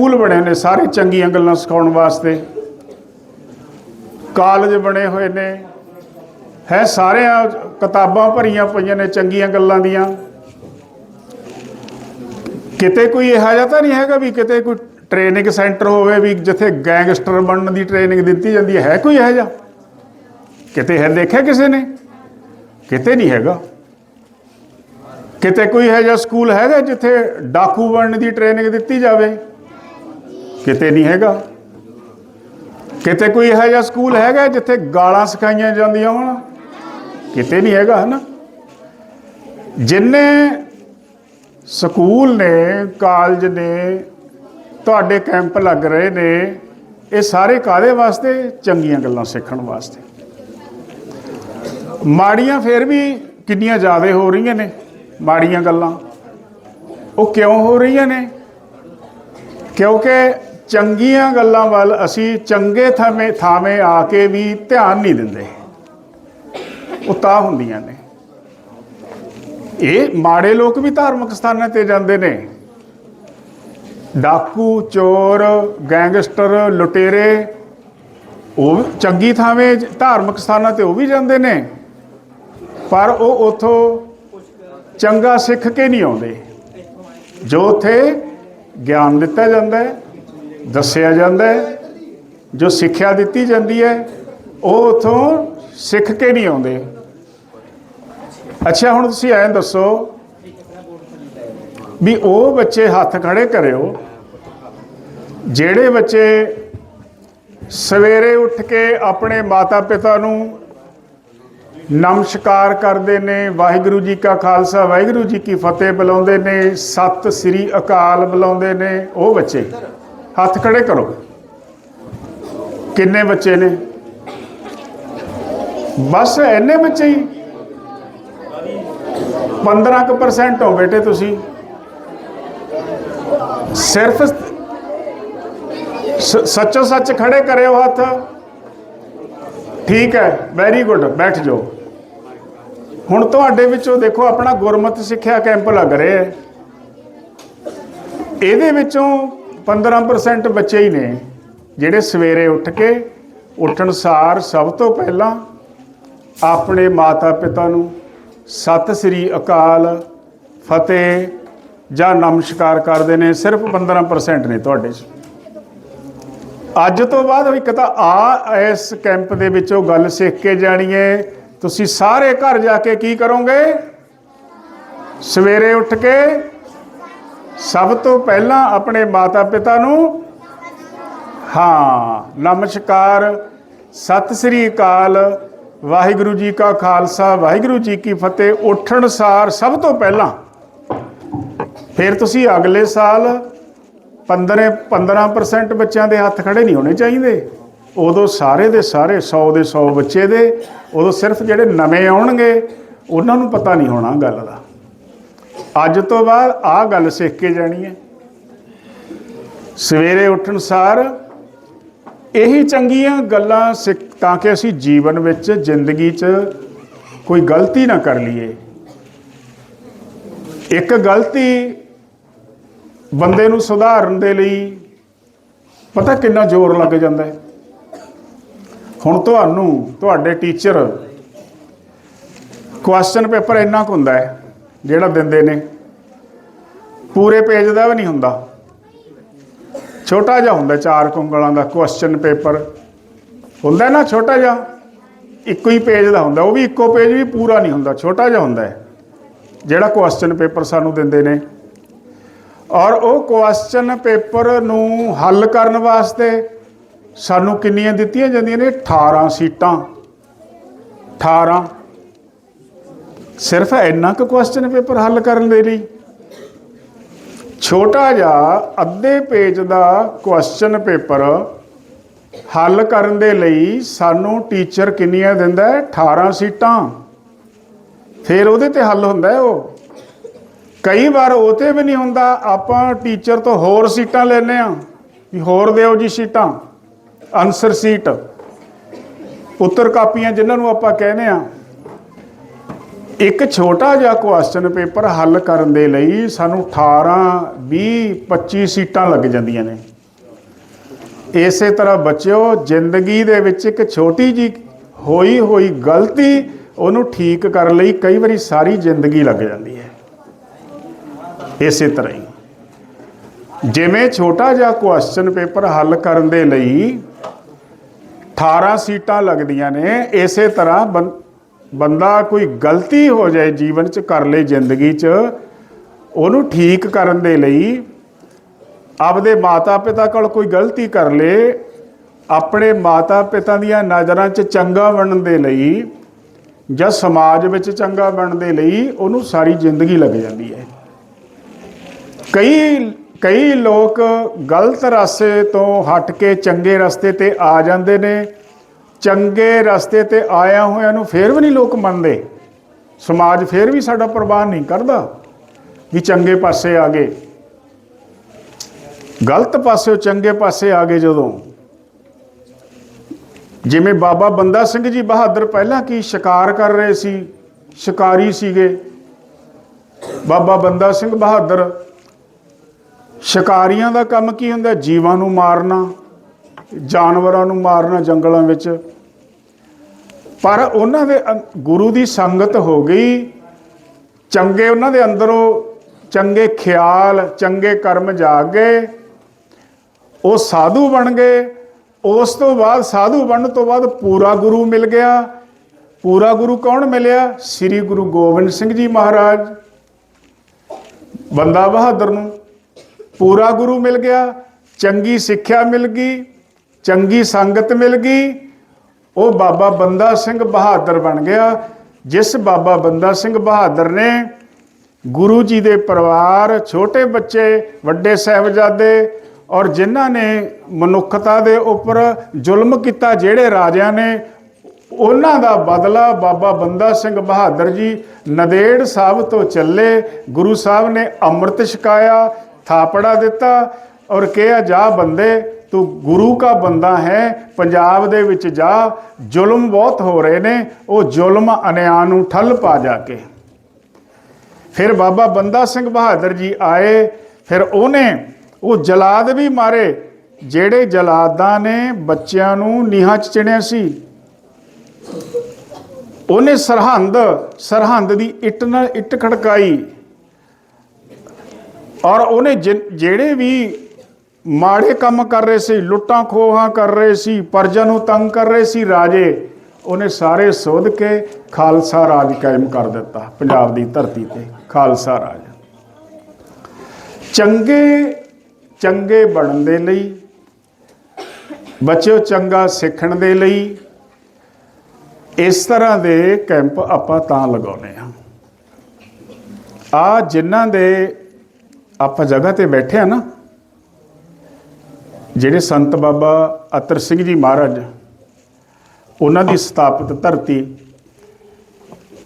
School ਬਣੇ ਨੇ, ਸਾਰੇ ਚੰਗੀਆਂ ਗੱਲਾਂ ਸਿਖਾਉਣ ਵਾਸਤੇ। ਕਾਲਜ ਬਣੇ ਹੋਏ ਨੇ। ਹੈ ਸਾਰਿਆਂ ਕਿਤਾਬਾਂ ਭਰੀਆਂ ਪਈਆਂ ਨੇ ਚੰਗੀਆਂ ਗੱਲਾਂ ਦੀਆਂ। ਕਿਤੇ ਕੋਈ ਇਹੋ ਜਿਹਾ ਤਾਂ ਨਹੀਂ ਹੈਗਾ ਵੀ ਕਿਤੇ ਕੋਈ ਟ੍ਰੇਨਿੰਗ ਸੈਂਟਰ ਹੋਵੇ ਵੀ ਜਿੱਥੇ ਗੈਂਗਸਟਰ ਬਣਨ ਦੀ ਟ੍ਰੇਨਿੰਗ ਦਿੱਤੀ ਜਾਂਦੀ ਹੈ। ਕੋਈ ਇਹੋ ਜਿਹਾ? ਕਿਤੇ ਹੈ ਦੇਖਿਆ ਕਿਸੇ ਨੇ? ਕਿਤੇ ਨਹੀਂ ਹੈਗਾ। ਕਿਤੇ ਕੋਈ ਇਹੋ ਜਿਹਾ ਸਕੂਲ ਹੈਗਾ ਜਿੱਥੇ ਡਾਕੂ ਬਣਨ ਦੀ ਟ੍ਰੇਨਿੰਗ ਦਿੱਤੀ ਜਾਵੇ। ਕਿਤੇ ਨਹੀਂ ਹੈਗਾ। ਕਿਤੇ ਕੋਈ ਇਹੋ ਜਿਹਾ ਸਕੂਲ ਹੈਗਾ ਜਿੱਥੇ ਗਾਲਾਂ ਸਿਖਾਈਆਂ ਜਾਂਦੀਆਂ ਹੋਣ? ਕਿਤੇ ਨਹੀਂ ਹੈਗਾ, ਹਨਾ? ਜਿੰਨੇ ਸਕੂਲ ਨੇ, ਕਾਲਜ ਨੇ, ਤੁਹਾਡੇ ਕੈਂਪ ਲੱਗ ਰਹੇ ਨੇ, ਇਹ ਸਾਰੇ ਕਾਦੇ ਵਾਸਤੇ? ਚੰਗੀਆਂ ਗੱਲਾਂ ਸਿੱਖਣ ਵਾਸਤੇ। ਮਾੜੀਆਂ ਫੇਰ ਵੀ ਕਿੰਨੀਆਂ ਜ਼ਿਆਦਾ ਹੋ ਰਹੀਆਂ ਨੇ, ਮਾੜੀਆਂ ਗੱਲਾਂ। ਉਹ ਕਿਉਂ ਹੋ ਰਹੀਆਂ ਨੇ? ਕਿਉਂਕਿ ਚੰਗੀਆਂ ਗੱਲਾਂ ਵੱਲ ਅਸੀਂ ਚੰਗੇ ਥਾਵੇਂ ਥਾਵੇਂ ਆ ਕੇ ਵੀ ਧਿਆਨ ਨਹੀਂ ਦਿੰਦੇ। ਉਹ ਤਾਂ ਹੁੰਦੀਆਂ ਨੇ। ਇਹ ਮਾੜੇ ਲੋਕ ਵੀ ਧਾਰਮਿਕ ਸਥਾਨਾਂ ਤੇ ਜਾਂਦੇ ਨੇ। ਡਾਕੂ, ਚੋਰ, ਗੈਂਗਸਟਰ, ਲੁਟੇਰੇ, ਉਹ ਚੰਗੀ ਥਾਵੇਂ ਧਾਰਮਿਕ ਸਥਾਨਾਂ ਤੇ ਉਹ ਵੀ ਜਾਂਦੇ ਨੇ। ਪਰ ਉਹ ਉਥੋਂ ਚੰਗਾ ਸਿੱਖ ਕੇ ਨਹੀਂ ਆਉਂਦੇ। ਜੋ ਉਥੇ ਗਿਆਨ ਦਿੱਤਾ ਜਾਂਦਾ ਹੈ। ਦੱਸਿਆ ਜਾਂਦਾ ਹੈ, ਜੋ ਸਿੱਖਿਆ ਦਿੱਤੀ ਜਾਂਦੀ ਹੈ, ਉਹ ਉਥੋਂ ਸਿੱਖ ਕੇ ਨਹੀਂ ਆਉਂਦੇ। ਅੱਛਾ, ਹੁਣ ਤੁਸੀਂ ਐਂ ਦੱਸੋ ਵੀ ਉਹ ਬੱਚੇ ਹੱਥ ਖੜੇ ਕਰਿਓ, ਜਿਹੜੇ ਬੱਚੇ ਸਵੇਰੇ ਉੱਠ ਕੇ ਆਪਣੇ ਮਾਤਾ ਪਿਤਾ ਨੂੰ ਨਮਸਕਾਰ ਕਰਦੇ ਨੇ, ਵਾਹਿਗੁਰੂ ਜੀ ਕਾ ਖਾਲਸਾ, ਵਾਹਿਗੁਰੂ ਜੀ ਕੀ ਫਤਿਹ ਬੁਲਾਉਂਦੇ ਨੇ, ਸਤਿ ਸ੍ਰੀ ਅਕਾਲ ਬੁਲਾਉਂਦੇ ਨੇ, ਉਹ ਬੱਚੇ। ਹੱਥ ਖੜੇ ਕਰੋ। ਕਿੰਨੇ ਬੱਚੇ ਨੇ? ਬਸ ਇੰਨੇ ਬੱਚੇ ਹੀ। 15% ਹੋ ਬੇਟੇ ਤੁਸੀਂ। ਸਿਰਫ ਸ- ਸੱਚੋ ਸੱਚ ਖੜੇ ਕਰਿਓ ਹੱਥ। ਠੀਕ ਹੈ ਵੈਰੀ ਗੁੱਡ ਬੈਠ ਜਾਓ। ਹੁਣ ਤੁਹਾਡੇ ਵਿੱਚੋਂ ਦੇਖੋ, ਆਪਣਾ ਗੁਰਮਤਿ ਸਿੱਖਿਆ ਕੈਂਪ ਲੱਗ ਰਿਹਾ ਹੈ। ਇਹਦੇ ਵਿੱਚੋਂ 15% ਬੱਚੇ ਹੀ ਨੇ, ਜਿਹੜੇ ਸਵੇਰੇ ਉੱਠ ਕੇ ਉੱਠਣ ਸਾਰ ਸਭ ਤੋਂ ਪਹਿਲਾਂ ਆਪਣੇ ਮਾਤਾ ਪਿਤਾ ਨੂੰ ਸਤਿ ਸ੍ਰੀ ਅਕਾਲ, ਫਤਿਹ ਜਾਂ ਨਮਸਕਾਰ ਕਰਦੇ ਨੇ, ਸਿਰਫ 15% ਨੇ ਤੁਹਾਡੇ 'ਚ। ਅੱਜ ਤੋਂ ਬਾਅਦ ਇੱਕ ਤਾਂ ਆ ਇਸ ਕੈਂਪ ਦੇ ਵਿੱਚ ਉਹ ਗੱਲ ਸਿੱਖ ਕੇ ਜਾਣੀ ਹੈ ਤੁਸੀਂ ਸਾਰੇ ਘਰ ਜਾ ਕੇ ਕੀ ਕਰੋਗੇ? ਸਵੇਰੇ ਉੱਠ ਕੇ ਸਭ ਤੋਂ ਪਹਿਲਾਂ ਆਪਣੇ ਮਾਤਾ ਪਿਤਾ ਨੂੰ, ਹਾਂ, ਨਮਸਕਾਰ, ਸਤਿ ਸ੍ਰੀ ਅਕਾਲ, ਵਾਹਿਗੁਰੂ ਜੀ ਕਾ ਖਾਲਸਾ, ਵਾਹਿਗੁਰੂ ਜੀ ਕੀ ਫਤਿਹ, ਉੱਠਣ ਸਾਰ ਸਭ ਤੋਂ ਪਹਿਲਾਂ। ਫਿਰ ਤੁਸੀਂ ਅਗਲੇ ਸਾਲ 15 15% ਬੱਚਿਆਂ ਦੇ ਹੱਥ ਖੜੇ ਨਹੀਂ ਹੋਣੇ ਚਾਹੀਦੇ। ਉਦੋਂ ਸਾਰੇ ਦੇ ਸਾਰੇ 100 ਦੇ 100 ਬੱਚੇ ਦੇ, ਉਦੋਂ ਸਿਰਫ ਜਿਹੜੇ ਨਵੇਂ ਆਉਣਗੇ, ਉਹਨਾਂ ਨੂੰ ਪਤਾ ਨਹੀਂ ਹੋਣਾ ਗੱਲ ਦਾ। ਅੱਜ ਤੋਂ ਬਾਅਦ ਆਹ ਗੱਲ ਸਿੱਖ ਕੇ ਜਾਣੀ ਹੈ। ਸਵੇਰੇ ਉੱਠਣ ਸਾਰ ਇਹੀ ਚੰਗੀਆਂ ਗੱਲਾਂ ਸਿੱਖ ਤਾਂ ਕਿ ਅਸੀਂ ਜੀਵਨ ਵਿੱਚ, ਜ਼ਿੰਦਗੀ 'ਚ ਕੋਈ ਗਲਤੀ ਨਾ ਕਰ ਲਈਏ। ਇੱਕ ਗਲਤੀ ਬੰਦੇ ਨੂੰ ਸੁਧਾਰਨ ਦੇ ਲਈ ਪਤਾ ਕਿੰਨਾ ਜ਼ੋਰ ਲੱਗ ਜਾਂਦਾ ਹੈ। ਹੁਣ ਤੁਹਾਨੂੰ, ਤੁਹਾਡੇ ਟੀਚਰ ਕੁਐਸਚਨ ਪੇਪਰ ਇੰਨਾ ਕੁ ਹੁੰਦਾ ਹੈ। ਜਿਹੜਾ ਦਿੰਦੇ ਨੇ। ਪੂਰੇ ਪੇਜ ਦਾ ਵੀ ਨਹੀਂ ਹੁੰਦਾ। ਛੋਟਾ ਜਿਹਾ ਹੁੰਦਾ, ਚਾਰ ਕੁੰਗਲਾਂ ਦਾ ਕੁਐਸਚਨ ਪੇਪਰ ਹੁੰਦਾ ਨਾ ਛੋਟਾ ਜਿਹਾ? ਇੱਕੋ ਹੀ ਪੇਜ ਦਾ ਹੁੰਦਾ। ਉਹ ਵੀ ਇੱਕੋ ਪੇਜ ਵੀ ਪੂਰਾ ਨਹੀਂ ਹੁੰਦਾ। ਛੋਟਾ ਜਿਹਾ ਹੁੰਦਾ ਹੈ। ਜਿਹੜਾ ਕੁਐਸਚਨ ਪੇਪਰ ਸਾਨੂੰ ਦਿੰਦੇ ਨੇ। ਔਰ ਉਹ ਕੁਐਸਚਨ ਪੇਪਰ ਨੂੰ ਹੱਲ ਕਰਨ ਵਾਸਤੇ ਸਾਨੂੰ ਕਿੰਨੀਆਂ ਦਿੱਤੀਆਂ ਜਾਂਦੀਆਂ ਨੇ? 18 ਸੀਟਾਂ। 18 ਸਿਰਫ ਇੰਨਾ ਕੁ ਕੁਐਸਚਨ ਪੇਪਰ ਹੱਲ ਕਰਨ ਦੇ ਲਈ। ਛੋਟਾ ਜਿਹਾ ਅੱਧੇ ਪੇਜ ਦਾ ਕੁਐਸਚਨ ਪੇਪਰ ਹੱਲ ਕਰਨ ਦੇ ਲਈ ਸਾਨੂੰ ਟੀਚਰ ਕਿੰਨੀਆਂ ਦਿੰਦਾ ਹੈ? 18 ਸੀਟਾਂ। ਫਿਰ ਉਹਦੇ ਤੇ ਹੱਲ ਹੁੰਦਾ ਹੈ ਉਹ। ਕਈ ਵਾਰ ਉਹ ਤੇ ਵੀ ਨਹੀਂ ਹੁੰਦਾ। ਆਪਾਂ ਟੀਚਰ ਤੋਂ ਹੋਰ ਸੀਟਾਂ ਲੈਨੇ ਆ ਵੀ ਹੋਰ ਦਿਓ ਜੀ ਸੀਟਾਂ। ਆਨਸਰ ਸੀਟ ਉੱਤਰ ਕਾਪੀਆਂ ਜਿਨ੍ਹਾਂ ਨੂੰ ਆਪਾਂ ਕਹਿੰਦੇ ਆ ਇੱਕ ਛੋਟਾ ਜਿਹਾ ਕੁਐਸਚਨ ਪੇਪਰ ਹੱਲ ਕਰਨ ਦੇ ਲਈ ਸਾਨੂੰ 18 20 25 ਸੀਟਾਂ ਲੱਗ ਜਾਂਦੀਆਂ ਨੇ। ਇਸੇ ਤਰ੍ਹਾਂ ਬੱਚਿਓ, ਜ਼ਿੰਦਗੀ ਦੇ ਵਿੱਚ ਇੱਕ ਛੋਟੀ ਜੀ ਹੋਈ ਹੋਈ ਗਲਤੀ, ਉਹਨੂੰ ਠੀਕ ਕਰਨ ਲਈ ਕਈ ਵਾਰੀ ਸਾਰੀ ਜ਼ਿੰਦਗੀ ਲੱਗ ਜਾਂਦੀ ਹੈ। ਇਸੇ ਤਰ੍ਹਾਂ ਹੀ। ਜਿਵੇਂ ਛੋਟਾ ਜਿਹਾ ਕੁਐਸਚਨ ਪੇਪਰ ਹੱਲ ਕਰਨ ਦੇ ਲਈ 18 ਸੀਟਾਂ ਲੱਗਦੀਆਂ ਨੇ, ਇਸੇ ਤਰ੍ਹਾਂ ਬੰ- ਬੰਦਾ ਕੋਈ ਗਲਤੀ ਹੋ ਜਾਏ ਜੀਵਨ 'ਚ ਕਰ ਲੇ ਜ਼ਿੰਦਗੀ 'ਚ, ਉਹਨੂੰ ਠੀਕ ਕਰਨ ਦੇ ਲਈ ਆਪਦੇ ਮਾਤਾ ਪਿਤਾ ਕੋਲ ਕੋਈ ਗਲਤੀ ਕਰ ਲੇ, ਆਪਣੇ ਮਾਤਾ ਪਿਤਾ ਦੀਆਂ ਨਜ਼ਰਾਂ 'ਚ ਚੰਗਾ ਬਣਨ ਦੇ ਲਈ ਜਾਂ ਸਮਾਜ ਵਿੱਚ ਚੰਗਾ ਬਣਨ ਦੇ ਲਈ ਉਹਨੂੰ ਸਾਰੀ ਜ਼ਿੰਦਗੀ ਲੱਗ ਜਾਂਦੀ ਹੈ। ਕਈ ਕਈ ਲੋਕ ਗਲਤ ਰਸਤੇ ਤੋਂ ਹਟ ਕੇ ਚੰਗੇ ਰਸਤੇ ਤੇ ਆ ਜਾਂਦੇ ਨੇ ਚੰਗੇ ਰਸਤੇ ਤੇ ਆਇਆ ਹੋਇਆਂ ਨੂੰ ਫੇਰ ਵੀ ਨਹੀਂ ਲੋਕ ਮੰਨਦੇ। ਸਮਾਜ ਫੇਰ ਵੀ ਸਾਡਾ ਪ੍ਰਵਾਨ ਨਹੀਂ ਕਰਦਾ ਵੀ ਚੰਗੇ ਪਾਸੇ ਆ ਗਏ। ਗਲਤ ਪਾਸਿਓਂ ਚੰਗੇ ਪਾਸੇ ਆ ਗਏ ਜਦੋਂ। ਜਿਵੇਂ ਬਾਬਾ ਬੰਦਾ ਸਿੰਘ ਜੀ ਬਹਾਦਰ ਪਹਿਲਾਂ ਕੀ ਸ਼ਿਕਾਰ ਕਰ ਰਹੇ ਸੀ, ਸ਼ਿਕਾਰੀ ਸੀਗੇ। ਬਾਬਾ ਬੰਦਾ ਸਿੰਘ ਬਹਾਦਰ, ਸ਼ਿਕਾਰੀਆਂ ਦਾ ਕੰਮ ਕੀ ਹੁੰਦਾ? ਜੀਵਾਂ ਨੂੰ ਮਾਰਨਾ। ਜਾਨਵਰਾਂ ਨੂੰ ਮਾਰਨਾ ਜੰਗਲਾਂ ਵਿੱਚ। ਪਰ ਉਹਨਾਂ ਦੇ ਅੰ- ਗੁਰੂ ਦੀ ਸੰਗਤ ਹੋ ਗਈ। ਚੰਗੇ ਉਹਨਾਂ ਦੇ ਅੰਦਰੋਂ ਚੰਗੇ ਖਿਆਲ, ਚੰਗੇ ਕਰਮ ਜਾਗ। ਗਏ ਉਹ ਸਾਧੂ ਬਣ ਗਏ। ਉਸ ਤੋਂ ਬਾਅਦ ਸਾਧੂ ਬਣਨ ਤੋਂ ਬਾਅਦ ਪੂਰਾ ਗੁਰੂ ਮਿਲ ਗਿਆ। ਪੂਰਾ ਗੁਰੂ ਕੌਣ ਮਿਲਿਆ? ਸ੍ਰੀ ਗੁਰੂ ਗੋਬਿੰਦ ਸਿੰਘ ਜੀ ਮਹਾਰਾਜ। ਬੰਦਾ ਬਹਾਦਰ ਨੂੰ ਪੂਰਾ ਗੁਰੂ ਮਿਲ ਗਿਆ। ਚੰਗੀ ਸਿੱਖਿਆ ਮਿਲ ਗਈ। ਚੰਗੀ ਸੰਗਤ ਮਿਲ ਗਈ। ਉਹ ਬਾਬਾ ਬੰਦਾ ਸਿੰਘ ਬਹਾਦਰ ਬਣ ਗਿਆ। ਜਿਸ ਬਾਬਾ ਬੰਦਾ ਸਿੰਘ ਬਹਾਦਰ ਨੇ ਗੁਰੂ ਜੀ ਦੇ ਪਰਿਵਾਰ, ਛੋਟੇ ਬੱਚੇ, ਵੱਡੇ ਸਾਹਿਬਜ਼ਾਦੇ ਔਰ ਜਿਨ੍ਹਾਂ ਨੇ ਮਨੁੱਖਤਾ ਦੇ ਉੱਪਰ ਜ਼ੁਲਮ ਕੀਤਾ, ਜਿਹੜੇ ਰਾਜਿਆਂ ਨੇ ਉਹਨਾਂ ਦਾ ਬਦਲਾ ਬਾਬਾ ਬੰਦਾ ਸਿੰਘ ਬਹਾਦਰ ਜੀ ਨਦੇੜ ਸਾਹਿਬ ਤੋਂ ਚੱਲੇ। ਗੁਰੂ ਸਾਹਿਬ ਨੇ ਅੰਮ੍ਰਿਤ ਛਕਾਇਆ, ਥਾਪੜਾ ਦਿੱਤਾ ਔਰ ਕਿਹਾ, ਜਾ ਬੰਦੇ ਤੂੰ ਗੁਰੂ ਦਾ ਬੰਦਾ ਹੈ, ਪੰਜਾਬ ਦੇ ਵਿੱਚ ਜਾ, ਜ਼ੁਲਮ ਬਹੁਤ ਹੋ ਰਹੇ ਨੇ, ਉਹ ਜ਼ੁਲਮ ਅਨਿਆਂ ਨੂੰ ਠੱਲ ਪਾ ਜਾ ਕੇ। ਫਿਰ ਬਾਬਾ ਬੰਦਾ ਸਿੰਘ ਬਹਾਦਰ ਜੀ ਆਏ, ਫਿਰ ਉਹਨੇ ਉਹ ਜਲਾਦ ਵੀ ਮਾਰੇ, ਜਿਹੜੇ ਜਲਾਦਾਂ ਨੇ ਬੱਚਿਆਂ ਨੂੰ ਨੀਹਾਂ 'ਚ ਚਿਣਿਆ ਸੀ। ਉਹਨੇ ਸਰਹੰਦ ਸਰਹੰਦ ਦੀ ਇੱਟ ਨਾਲ ਇੱਟ ਖੜਕਾਈ। ਔਰ ਉਹਨੇ ਜਿ- ਜਿਹੜੇ ਵੀ ਮਾੜੇ ਕੰਮ ਕਰ ਰਹੇ ਸੀ, ਲੁੱਟਾਂ ਖੋਹਾਂ ਕਰ ਰਹੇ ਸੀ, ਪਰਜਾ ਨੂੰ ਤੰਗ ਕਰ ਰਹੇ ਸੀ ਰਾਜੇ। ਉਹਨੇ ਸਾਰੇ ਸੋਧ ਕੇ ਖਾਲਸਾ ਰਾਜ ਕਾਇਮ ਕਰ ਦਿੱਤਾ, ਪੰਜਾਬ ਦੀ ਧਰਤੀ ਤੇ, ਖਾਲਸਾ ਰਾਜ। ਚੰਗੇ ਚੰਗੇ ਬਣਨ ਦੇ ਲਈ ਬੱਚਿਓ ਚੰਗਾ ਸਿੱਖਣ ਦੇ ਲਈ, ਇਸ ਤਰ੍ਹਾਂ ਦੇ ਕੈਂਪ ਆਪਾਂ ਤਾਂ ਲਗਾਉਨੇ ਆ ਆ ਜਿਨ੍ਹਾਂ ਦੇ ਆਪਾਂ ਜਗ੍ਹਾ ਤੇ ਬੈਠੇ ਆ ਨਾ ਜਿਹੜੇ ਸੰਤ ਬਾਬਾ ਅਤਰ ਸਿੰਘ ਜੀ ਮਹਾਰਾਜ, ਉਹਨਾਂ ਦੀ ਸਥਾਪਿਤ ਧਰਤੀ।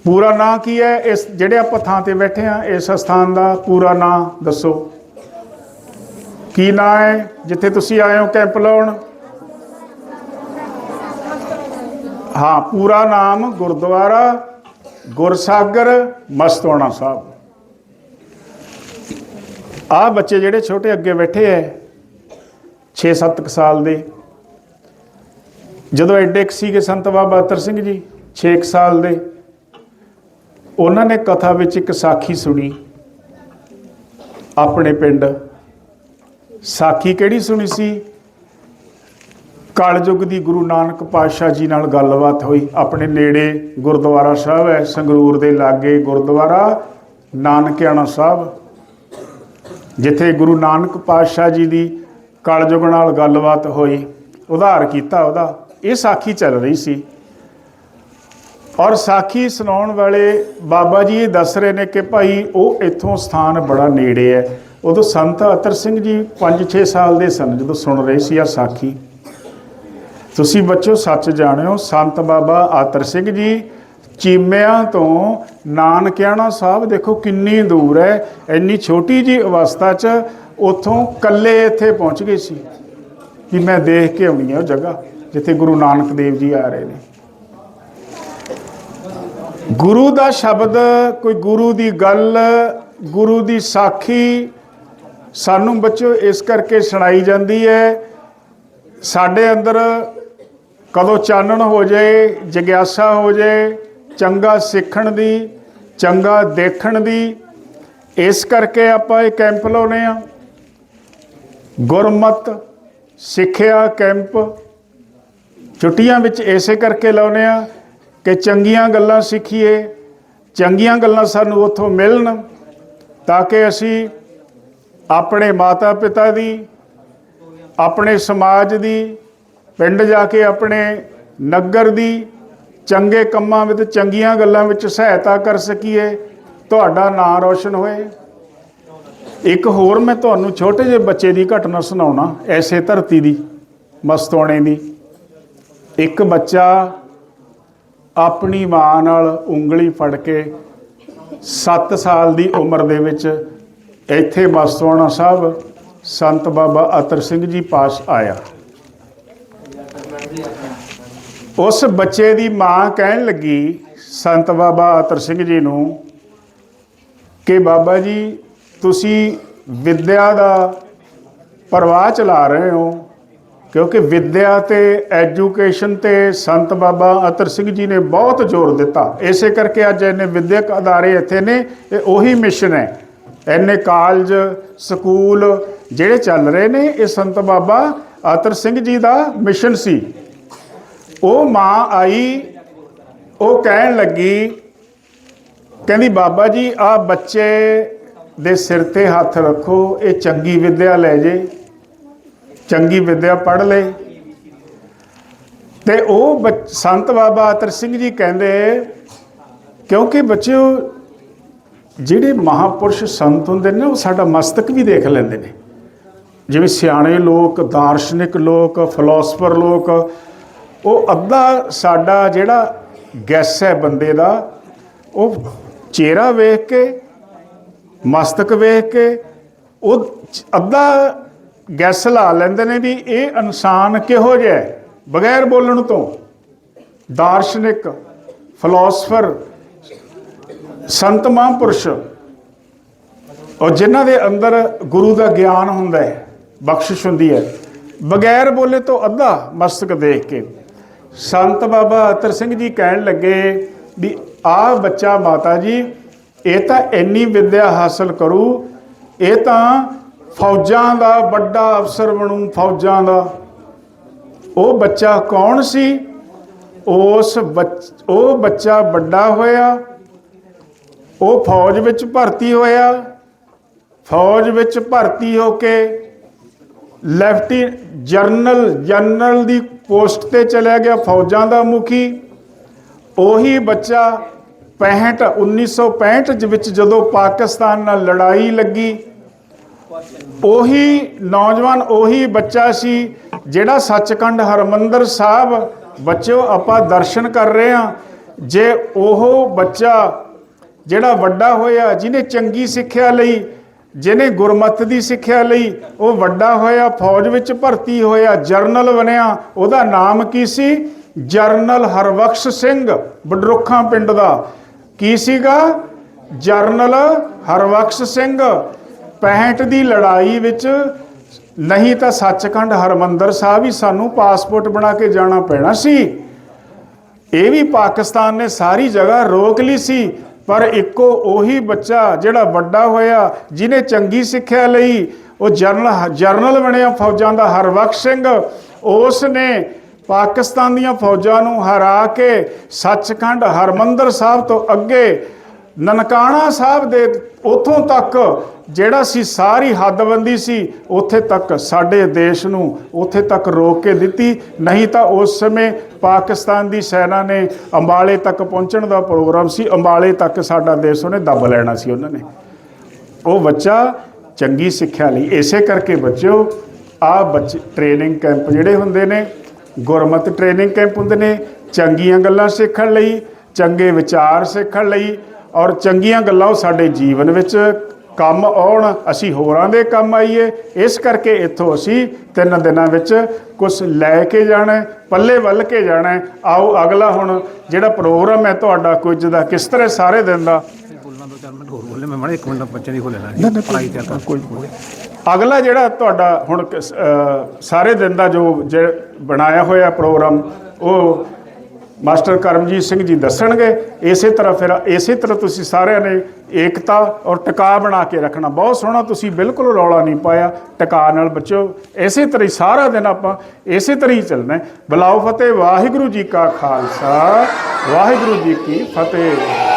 ਪੂਰਾ ਨਾਂ ਕੀ ਹੈ? ਇਸ ਜਿਹੜੇ ਆਪਾਂ ਥਾਂ ਤੇ ਬੈਠੇ ਆ ਇਸ ਸਥਾਨ ਦਾ ਪੂਰਾ ਨਾਂ ਦੱਸੋ। ਕੀ ਨਾਂ ਹੈ? ਜਿੱਥੇ ਤੁਸੀਂ ਆਏ ਹੋ ਕੈਂਪ ਲਾਉਣ? ਹਾਂ, ਪੂਰਾ ਨਾਮ ਗੁਰਦੁਆਰਾ ਗੁਰਸਾਗਰ ਮਸਤੋਣਾ ਸਾਹਿਬ। ਆ ਬੱਚੇ ਜਿਹੜੇ ਛੋਟੇ ਅੱਗੇ ਬੈਠੇ ਐ 6-7 ਸਾਲ ਦੇ। ਜਦੋਂ ਐਡੇ ਕੁ ਸੀਗੇ ਸੰਤ ਬਾਬਾ ਅਤਰ ਸਿੰਘ ਜੀ 6 ਸਾਲ ਦੇ, ਉਹਨਾਂ ਨੇ ਕਥਾ ਵਿੱਚ ਇੱਕ ਸਾਖੀ ਸੁਣੀ। ਆਪਣੇ ਪਿੰਡ। ਸਾਖੀ ਕਿਹੜੀ ਸੁਣੀ ਸੀ? ਕਲਯੁੱਗ ਦੀ ਗੁਰੂ ਨਾਨਕ ਪਾਤਸ਼ਾਹ ਜੀ ਨਾਲ ਗੱਲਬਾਤ ਹੋਈ। ਆਪਣੇ ਨੇੜੇ ਗੁਰਦੁਆਰਾ ਸਾਹਿਬ ਹੈ, ਸੰਗਰੂਰ ਦੇ ਲਾਗੇ ਗੁਰਦੁਆਰਾ, ਨਾਨਕਿਆਣਾ ਸਾਹਿਬ। ਜਿੱਥੇ ਗੁਰੂ ਨਾਨਕ ਪਾਤਸ਼ਾਹ ਜੀ ਦੀ ਕਲਯੁੱਗ ਨਾਲ ਗੱਲਬਾਤ ਹੋਈ, ਉਧਾਰ ਕੀਤਾ ਉਹਦਾ, ਇਹ ਸਾਖੀ ਚੱਲ ਰਹੀ ਸੀ। ਔਰ ਸਾਖੀ ਸੁਣਾਉਣ ਵਾਲੇ ਬਾਬਾ ਜੀ ਇਹ ਦੱਸ ਰਹੇ ਨੇ ਕਿ ਭਾਈ ਉਹ ਇੱਥੋਂ ਸਥਾਨ ਬੜਾ ਨੇੜੇ ਹੈ। ਉਦੋਂ ਸੰਤ ਅਤਰ ਸਿੰਘ ਜੀ 5-6 ਸਾਲ ਦੇ ਸਨ ਜਦੋਂ ਸੁਣ ਰਹੇ ਸੀ ਆ ਸਾਖੀ। ਤੁਸੀਂ ਬੱਚੋ ਸੱਚ ਜਾਣਿਓ, ਸੰਤ ਬਾਬਾ ਆਤਰ ਸਿੰਘ ਜੀ ਚੀਮਿਆਂ ਤੋਂ ਨਾਨਕਿਆਣਾ ਸਾਹਿਬ ਦੇਖੋ ਕਿੰਨੀ ਦੂਰ ਹੈ, ਇੰਨੀ ਛੋਟੀ ਜੀ ਅਵਸਥਾ 'ਚ ਉੱਥੋਂ ਕੱਲੇ ਇੱਥੇ ਪਹੁੰਚ ਗਏ ਸੀ ਕਿ ਮੈਂ ਦੇਖ ਕੇ ਆਉਣੀ ਹੈ ਉਹ ਜਗ੍ਹਾ, ਜਿੱਥੇ ਗੁਰੂ ਨਾਨਕ ਦੇਵ ਜੀ ਆ ਰਹੇ ਨੇ। ਗੁਰੂ ਦਾ ਸ਼ਬਦ, ਕੋਈ ਗੁਰੂ ਦੀ ਗੱਲ, ਗੁਰੂ ਦੀ ਸਾਖੀ ਸਾਨੂੰ ਬੱਚਿਓ ਇਸ ਕਰਕੇ ਸੁਣਾਈ ਜਾਂਦੀ ਹੈ, ਸਾਡੇ ਅੰਦਰ ਕਦੋਂ ਚਾਨਣ ਹੋ ਜਾਏ, ਜਗਿਆਸਾ ਹੋ ਜਾਏ ਚੰਗਾ ਸਿੱਖਣ ਦੀ, ਚੰਗਾ ਦੇਖਣ ਦੀ। ਇਸ ਕਰਕੇ ਆਪਾਂ ਇਹ ਕੈਂਪ ਲਾਉਨੇ ਆ। ਗੁਰਮਤ ਸਿੱਖਿਆ ਕੈਂਪ। ਛੁੱਟੀਆਂ ਵਿੱਚ ਇਸੇ ਕਰਕੇ ਲਾਉਨੇ ਆ ਕਿ ਚੰਗੀਆਂ ਗੱਲਾਂ ਸਿੱਖੀਏ, ਚੰਗੀਆਂ ਗੱਲਾਂ ਸਾਨੂੰ ਉੱਥੋਂ ਮਿਲਣ ਤਾਂ ਕਿ ਅਸੀਂ ਆਪਣੇ ਮਾਤਾ ਪਿਤਾ ਦੀ, ਆਪਣੇ ਸਮਾਜ ਦੀ, ਪਿੰਡ ਜਾ ਕੇ ਆਪਣੇ ਨਗਰ ਦੀ ਚੰਗੇ ਕੰਮਾਂ ਵਿੱਚ, ਚੰਗੀਆਂ ਗੱਲਾਂ ਵਿੱਚ ਸਹਾਇਤਾ ਕਰ ਸਕੀਏ, ਤੁਹਾਡਾ ਨਾਂ ਰੌਸ਼ਨ ਹੋਏ। ਇੱਕ ਹੋਰ ਮੈਂ ਤੁਹਾਨੂੰ ਛੋਟੇ ਜਿਹੇ ਬੱਚੇ ਦੀ ਘਟਨਾ ਸੁਣਾਉਣਾ, ਐਸੇ ਧਰਤੀ ਦੀ ਮਸਤੋਣੇ ਦੀ। ਇੱਕ ਬੱਚਾ ਆਪਣੀ ਮਾਂ ਨਾਲ ਉਂਗਲੀ ਫੜ ਕੇ 7 ਸਾਲ ਦੀ ਉਮਰ ਦੇ ਵਿੱਚ ਇੱਥੇ ਮਸਤੋਣਾ ਸਾਹਿਬ, ਸੰਤ ਬਾਬਾ ਅਤਰ ਸਿੰਘ ਜੀ ਪਾਸ ਆਇਆ। ਉਸ ਬੱਚੇ ਦੀ ਮਾਂ ਕਹਿਣ ਲੱਗੀ, ਸੰਤ ਬਾਬਾ ਅਤਰ ਸਿੰਘ ਜੀ ਨੂੰ, ਕਿ ਬਾਬਾ ਜੀ, ਤੁਸੀਂ ਵਿਦਿਆ ਦਾ ਪ੍ਰਵਾਹ ਚਲਾ ਰਹੇ ਹੋ, ਕਿਉਂਕਿ ਵਿਦਿਆ ਤੇ ਐਜੂਕੇਸ਼ਨ ਤੇ ਸੰਤ ਬਾਬਾ ਅਤਰ ਸਿੰਘ ਜੀ ਨੇ ਬਹੁਤ ਜ਼ੋਰ ਦਿੱਤਾ। ਇਸੇ ਕਰਕੇ ਅੱਜ ਇਹਨੇ ਵਿਦਿਅਕ ਅਦਾਰੇ ਇੱਥੇ ਨੇ, ਇਹ ਉਹੀ ਮਿਸ਼ਨ ਹੈ। ਇਹਨੇ ਕਾਲਜ, ਸਕੂਲ ਜਿਹੜੇ ਚੱਲ ਰਹੇ ਨੇ, ਇਹ ਸੰਤ ਬਾਬਾ ਅਤਰ ਸਿੰਘ ਜੀ ਦਾ ਮਿਸ਼ਨ ਸੀ। ਉਹ ਮਾਂ ਆਈ, ਉਹ ਕਹਿਣ ਲੱਗੀ, ਕਹਿੰਦੀ, ਬਾਬਾ ਜੀ, ਆ ਬੱਚੇ ਦੇ ਸਿਰ ਤੇ ਹੱਥ ਰੱਖੋ, ਇਹ ਚੰਗੀ ਵਿਦਿਆ ਲੈ ਜੇ। ਚੰਗੀ ਵਿਦਿਆ ਪੜ੍ਹ ਲੈ। ਤੇ ਉਹ ਬੱਚ- ਸੰਤ ਬਾਬਾ ਅਤਰ ਸਿੰਘ ਜੀ ਕਹਿੰਦੇ, ਕਿਉਂਕਿ ਬੱਚਿਓ, ਜਿਹੜੇ ਮਹਾਪੁਰਸ਼ ਸੰਤ ਹੁੰਦੇ ਨੇ, ਉਹ ਸਾਡਾ ਮਸਤਕ ਵੀ ਦੇਖ ਲੈਂਦੇ ਨੇ। ਜਿਵੇਂ ਸਿਆਣੇ ਲੋਕ, ਦਾਰਸ਼ਨਿਕ ਲੋਕ, ਫਿਲਾਸਫਰ ਲੋਕ ਉਹ ਅੱਧਾ ਸਾਡਾ ਜਿਹੜਾ ਗੈਸ ਹੈ ਬੰਦੇ ਦਾ, ਉਹ ਚਿਹਰਾ ਵੇਖ ਕੇ, ਮਸਤਕ ਵੇਖ ਕੇ, ਉਹ ਅੱਧਾ ਗੈਸ ਲਾ ਲੈਂਦੇ ਨੇ ਵੀ ਇਹ ਇਨਸਾਨ ਕਿਹੋ ਜਿਹਾ ਬਗੈਰ ਬੋਲਣ ਤੋਂ, ਦਾਰਸ਼ਨਿਕ ਫਿਲਾਸਫਰ ਸੰਤ ਮਹਾਂਪੁਰਸ਼, ਔਰ ਜਿਨ੍ਹਾਂ ਦੇ ਅੰਦਰ ਗੁਰੂ ਦਾ ਗਿਆਨ ਹੁੰਦਾ ਹੈ, ਬਖਸ਼ਿਸ਼ ਹੁੰਦੀ ਹੈ, ਬਗੈਰ ਬੋਲੇ ਤੋਂ ਅੱਧਾ ਮਸਤਕ ਦੇਖ ਕੇ। ਸੰਤ ਬਾਬਾ ਅਤਰ ਸਿੰਘ ਜੀ ਕਹਿਣ ਲੱਗੇ ਵੀ ਆਹ ਬੱਚਾ ਮਾਤਾ ਜੀ, ਇਹ ਤਾਂ ਇੰਨੀ ਵਿੱਦਿਆ ਹਾਸਲ ਕਰੂ, ਇਹ ਤਾਂ ਫੌਜਾਂ ਦਾ ਵੱਡਾ ਅਫਸਰ ਬਣੂ, ਫੌਜਾਂ ਦਾ। ਉਹ ਬੱਚਾ ਕੌਣ ਸੀ? ਉਸ ਬੱਚ- ਉਹ ਬੱਚਾ ਵੱਡਾ ਹੋਇਆ, ਉਹ ਫੌਜ ਵਿੱਚ ਭਰਤੀ ਹੋਇਆ, ਫੌਜ ਵਿੱਚ ਭਰਤੀ ਹੋ ਕੇ ਲੈਫਟੀ ਜਰਨਲ, ਜਨਰਲ ਦੀ ਪੋਸਟ ਤੇ ਚਲਿਆ ਗਿਆ ਫੌਜਾਂ ਦਾ ਮੁਖੀ। ਉਹੀ ਬੱਚਾ 65 1965 ਦੇ ਵਿੱਚ ਜਦੋਂ ਪਾਕਿਸਤਾਨ ਨਾਲ ਲੜਾਈ ਲੱਗੀ, ਉਹੀ ਨੌਜਵਾਨ ਉਹੀ ਬੱਚਾ ਸੀ ਜਿਹੜਾ ਸੱਚਖੰਡ ਹਰਮੰਦਰ ਸਾਹਿਬ, ਬੱਚਿਓ ਆਪਾਂ ਦਰਸ਼ਨ ਕਰ ਰਹੇ ਹਾਂ, ਜੇ ਉਹ ਬੱਚਾ ਜਿਹੜਾ ਵੱਡਾ ਹੋਇਆ, ਜਿਹਨੇ ਚੰਗੀ ਸਿੱਖਿਆ ਲਈ ਜਿਹਨੇ ਗੁਰਮਤ ਦੀ ਸਿੱਖਿਆ ਲਈ ਉਹ ਵੱਡਾ ਹੋਇਆ, ਫੌਜ ਵਿੱਚ ਭਰਤੀ ਹੋਇਆ, ਜਰਨਲ ਬਣਿਆ, ਉਹਦਾ ਨਾਮ ਕੀ ਸੀ? ਜਰਨਲ ਹਰਬਖਸ਼ ਸਿੰਘ, ਬਡਰੁੱਖਾਂ ਪਿੰਡ ਦਾ। ਕੀ ਸੀਗਾ? ਜਰਨਲ ਹਰਬਖਸ਼ ਸਿੰਘ 65 ਦੀ ਲੜਾਈ ਵਿੱਚ ਨਹੀਂ ਤਾਂ ਸੱਚਖੰਡ ਹਰਮੰਦਰ ਸਾਹਿਬ ਹੀ ਸਾਨੂੰ ਪਾਸਪੋਰਟ ਬਣਾ ਕੇ ਜਾਣਾ ਪੈਣਾ ਸੀ। ਇਹ ਵੀ ਪਾਕਿਸਤਾਨ ਨੇ ਸਾਰੀ ਜਗ੍ਹਾ ਰੋਕ ਲਈ ਸੀ। ਪਰ ਇੱਕੋ ਉਹੀ ਬੱਚਾ ਜਿਹੜਾ ਵੱਡਾ ਹੋਇਆ, ਜਿਹਨੇ ਚੰਗੀ ਸਿੱਖਿਆ ਲਈ, ਉਹ ਜਰਨਲ ਜਰਨਲ ਬਣਿਆ ਫੌਜਾਂ ਦਾ, ਹਰਬਖਸ਼ ਸਿੰਘ। ਉਸ ਨੇ ਪਾਕਿਸਤਾਨ ਦੀਆਂ ਫੌਜਾਂ ਨੂੰ ਹਰਾ ਕੇ ਸੱਚਖੰਡ ਹਰਮੰਦਰ ਸਾਹਿਬ ਤੋਂ ਅੱਗੇ ਨਨਕਾਣਾ ਸਾਹਿਬ ਦੇ ਉਥੋਂ ਤੱਕ ਜਿਹੜਾ ਸੀ ਸਾਰੀ ਹੱਦਬੰਦੀ ਸੀ, ਉੱਥੇ ਤੱਕ ਸਾਡੇ ਦੇਸ਼ ਨੂੰ ਉੱਥੇ ਤੱਕ ਰੋਕ ਕੇ ਦਿੱਤੀ। ਨਹੀਂ ਤਾਂ ਉਸ ਸਮੇਂ ਪਾਕਿਸਤਾਨ ਦੀ ਸੈਨਾ ਨੇ ਅੰਬਾਲੇ ਤੱਕ ਪਹੁੰਚਣ ਦਾ ਪ੍ਰੋਗਰਾਮ ਸੀ। ਅੰਬਾਲੇ ਤੱਕ ਸਾਡਾ ਦੇਸ਼ ਉਹਨੇ ਦੱਬ ਲੈਣਾ ਸੀ ਉਹਨਾਂ ਨੇ। ਉਹ ਬੱਚਾ ਚੰਗੀ ਸਿੱਖਿਆ ਲਈ। ਇਸੇ ਕਰਕੇ ਬੱਚਿਓ, ਆ ਬੱਚੇ ਟ੍ਰੇਨਿੰਗ ਕੈਂਪ ਜਿਹੜੇ ਹੁੰਦੇ ਨੇ, ਗੁਰਮਤ ਟ੍ਰੇਨਿੰਗ ਕੈਂਪ ਹੁੰਦੇ ਨੇ, ਚੰਗੀਆਂ ਗੱਲਾਂ ਸਿੱਖਣ ਲਈ, ਚੰਗੇ ਵਿਚਾਰ ਸਿੱਖਣ ਲਈ ਔਰ ਚੰਗੀਆਂ ਗੱਲਾਂ ਉਹ ਸਾਡੇ ਜੀਵਨ ਵਿੱਚ ਕੰਮ ਆਉਣ ਅਸੀਂ ਹੋਰਾਂ ਦੇ ਕੰਮ ਆਈਏ। ਇਸ ਕਰਕੇ ਇੱਥੋਂ ਅਸੀਂ ਤਿੰਨ ਦਿਨਾਂ ਵਿੱਚ ਕੁਝ ਲੈ ਕੇ ਜਾਣਾ ਪੱਲੇ ਵੱਲ ਕੇ ਜਾਣਾ। ਆਓ ਅਗਲਾ ਹੁਣ ਜਿਹੜਾ ਪ੍ਰੋਗਰਾਮ ਹੈ ਤੁਹਾਡਾ ਕੁਝ ਦਾ ਕਿਸ ਤਰ੍ਹਾਂ ਸਾਰੇ ਦਿਨ ਦਾ? ਅਗਲਾ ਜਿਹੜਾ ਤੁਹਾਡਾ ਹੁਣ ਸਾਰੇ ਦਿਨ ਦਾ ਜੋ ਜੇ ਬਣਾਇਆ ਹੋਇਆ ਪ੍ਰੋਗਰਾਮ ਉਹ ਮਾਸਟਰ ਕਰਮਜੀਤ ਸਿੰਘ ਜੀ ਦੱਸਣਗੇ, ਇਸੇ ਤਰ੍ਹਾਂ ਫਿਰ ਇਸੇ ਤਰ੍ਹਾਂ ਤੁਸੀਂ ਸਾਰਿਆਂ ਨੇ ਏਕਤਾ ਔਰ ਟਿਕਾ ਬਣਾ ਕੇ ਰੱਖਣਾ ਬਹੁਤ ਸੋਹਣਾ ਤੁਸੀਂ ਬਿਲਕੁਲ ਰੌਲਾ ਨਹੀਂ ਪਾਇਆ ਟਿਕਾ ਨਾਲ ਬੱਚੋ, ਇਸੇ ਤਰ੍ਹਾਂ ਹੀ ਸਾਰਾ ਦਿਨ ਆਪਾਂ ਇਸੇ ਤਰ੍ਹਾਂ ਹੀ ਚੱਲਣਾ ਹੈ। ਬੁਲਾਓ ਫਤਿਹ, ਵਾਹਿਗੁਰੂ ਜੀ ਕਾ ਖਾਲਸਾ, ਵਾਹਿਗੁਰੂ ਜੀ ਕੀ ਫਤਿਹ